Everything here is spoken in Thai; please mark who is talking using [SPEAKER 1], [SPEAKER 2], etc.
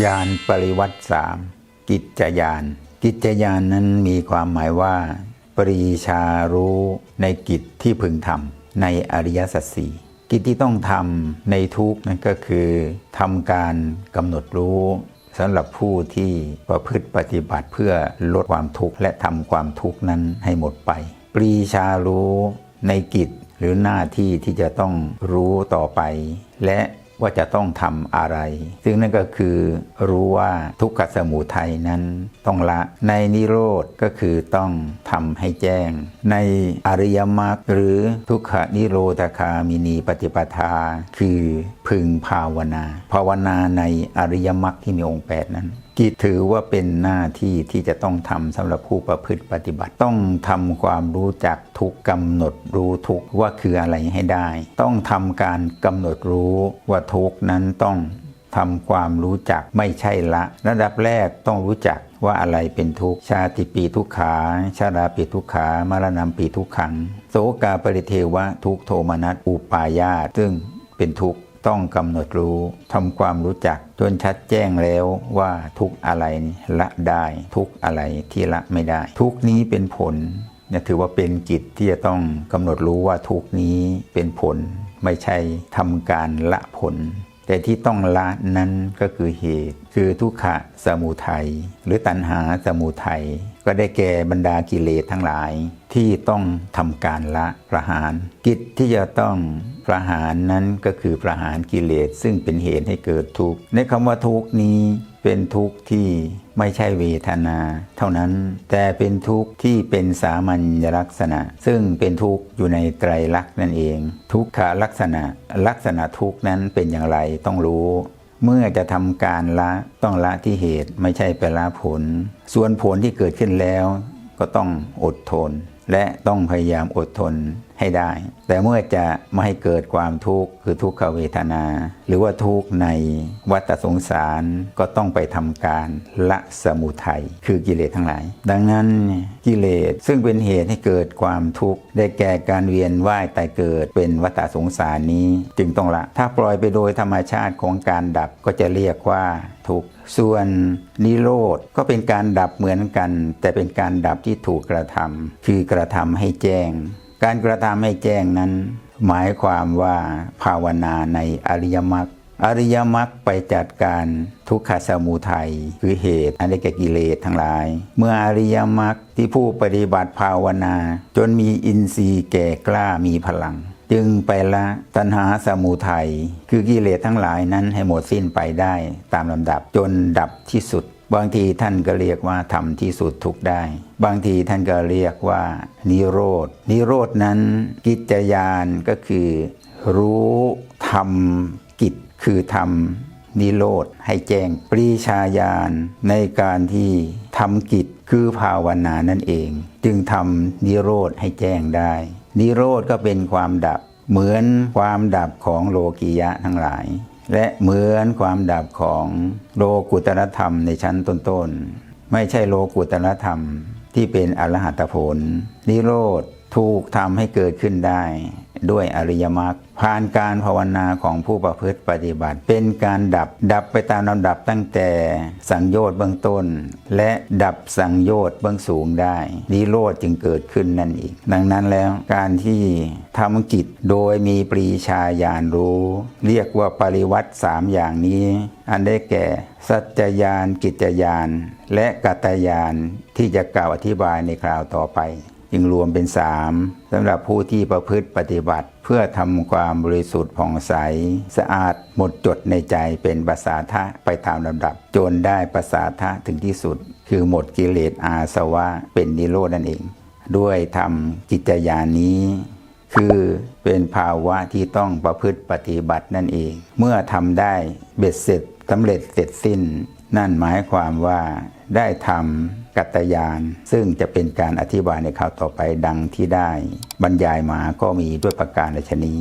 [SPEAKER 1] ยานปริวัติสามกิจยาน กิจยานนั้นมีความหมายว่า ปรีชารู้ในกิจที่พึงทำในอริยสัจสี่กิจที่ต้องทำในทุกนั่นก็คือทำการกำหนดรู้สำหรับผู้ที่ประพฤติปฏิบัติเพื่อลดความทุกข์และทำความทุกข์นั้นให้หมดไป ปรีชารู้ในกิจหรือหน้าที่ที่จะต้องรู้ต่อไป และ ว่าจะต้องทำอะไร ซึ่งนั่นก็คือรู้ว่าทุกขสมุทัยนั้นต้องละ ในนิโรธก็คือต้องทำให้แจ้ง ในอริยมรรคหรือทุกขนิโรธคามินีปฏิปทา คือพึงภาวนา ภาวนาในอริยมรรคที่มีองค์แปดนั้นกิจถือว่าเป็นหน้าที่ที่จะต้องทำสำหรับผู้ประพฤติปฏิบัติ ต้องทำความรู้จักทุกกำหนดรู้ทุกว่าคืออะไรให้ได้ ต้องทำการกำหนดรู้ว่าทุกนั้นต้องทำความรู้จักไม่ใช่ละ ระดับแรกต้องรู้จักว่าอะไรเป็นทุกข์ชาติปีทุกขา ชาราปีทุกขามรณะปีทุกขัง โสกาปริเทวะทุกโทมนัสอุปายาตซึ่งเป็นทุกข์ ต้องกำหนดรู้ทำความรู้จักจนชัดแจ้งแล้วว่าทุกอะไรละได้ทุกอะไรที่ละไม่ได้ ทุกนี้เป็นผลเนี่ยถือว่าเป็นกิจที่จะต้องกำหนดรู้ว่าทุกนี้เป็นผล ไม่ใช่ทำการละผล แต่ที่ต้องละนั้นก็คือเหตุ คือทุกขะสมุทัยหรือตัณหาสมุทัย ก็ได้แก่บรรดากิเลสทั้งหลายที่ต้องทำการละประหาร กิจที่จะต้องประหารนั้นก็คือประหารกิเลสซึ่งเป็นเหตุให้เกิดทุกข์ในคำว่าทุกข์นี้เป็นทุกข์ที่ไม่ใช่เวทนา เท่านั้นแต่เป็นทุกข์ที่เป็นสามัญลักษณะ ซึ่งเป็นทุกข์อยู่ในไตรลักษณ์นั่นเอง ทุกขลักษณะลักษณะทุกข์นั้นเป็นอย่างไรต้องรู้ เมื่อจะทำการละต้องละที่เหตุไม่ใช่ไปละผล ส่วนผลที่เกิดขึ้นแล้วก็ต้องอดทน และต้องพยายามอดทน ให้ได้ แต่เมื่อจะไม่ให้เกิดความทุกข์คือทุกขเวทนา หรือว่าทุกข์ในวัฏสงสารก็ต้องไปทำการละสมุทัยคือกิเลสทั้งหลาย ดังนั้นกิเลสซึ่งเป็นเหตุให้เกิดความทุกข์ได้แก่การเวียนว่ายตายเกิดเป็นวัฏสงสารนี้ จึงต้องละ ถ้าปล่อยไปโดยธรรมชาติของการดับก็จะเรียกว่าทุกข์ส่วนนิโรธก็เป็นการดับเหมือนกัน แต่เป็นการดับที่ถูกกระทำคือกระทำให้แจ้ง การกระทำให้แจ้งนั้น หมายความว่าภาวนาในอริยมรรคอริยมรรคไปจัดการทุกขสมุทัยคือเหตุอันได้แก่กิเลสทั้งหลาย เมื่ออริยมรรคที่ผู้ปฏิบัติภาวนา จนมีอินทรีย์แก่กล้ามีพลัง จึงไปละตัณหาสมุทัยคือกิเลสทั้งหลายนั้นให้หมดสิ้นไปได้ตามลำดับจนดับที่สุด บางทีท่านก็เรียกว่าทำที่สุดทุกได้ บางทีท่านก็เรียกว่า นิโรธ นิโรธนั้น กิจยานก็คือ รู้ทำกิจคือทำนิโรธให้แจ้งปรีชาญาณในการที่ทำกิจคือภาวนานั่นเอง จึงทำนิโรธให้แจ้งได้ นิโรธก็เป็นความดับเหมือนความดับของโลกิยะทั้งหลาย และเหมือนความดับของโลกุตรธรรมในชั้นต้นๆ ไม่ใช่โลกุตรธรรมที่เป็นอรหัตผล นิโรธถูกทำให้เกิดขึ้นได้ ด้วยอริยมรรค ผ่านการภาวนาของผู้ประพฤติปฏิบัติ เป็นการดับดับไปตามลำดับตั้งแต่สังโยชน์เบื้องต้น และดับสังโยชน์เบื้องสูงได้นิโรธจึงเกิดขึ้นนั่นอีก ดังนั้นแล้วการที่ทำกิจโดยมีปรีชาญาณรู้ เรียกว่าปริวัติสามอย่างนี้ อันได้แก่ สัจญาณกิจญาณและกัตตญาณที่จะกล่าวอธิบายในคราวต่อไป จึงรวมเป็นสามสำหรับผู้ที่ประพฤติปฏิบัติ เพื่อทำความบริสุทธิ์ผ่องใส สะอาดหมดจดในใจเป็นภาษาทะไปตามลำดับ จนได้ภาษาทะถึงที่สุด คือหมดกิเลสอาสวะเป็นนิโรธนั่นเอง ด้วยทำกิจญานี้คือเป็นภาวะที่ต้องประพฤติปฏิบัตินั่นเอง เมื่อทำได้เบ็ดเสร็จสำเร็จเสร็จสิ้น นั่นหมายความว่าได้ทำ กัตยาน ซึ่งจะเป็นการอธิบายในข่าวต่อไปดังที่ได้ บรรยายมาก็มีด้วยประการชนี้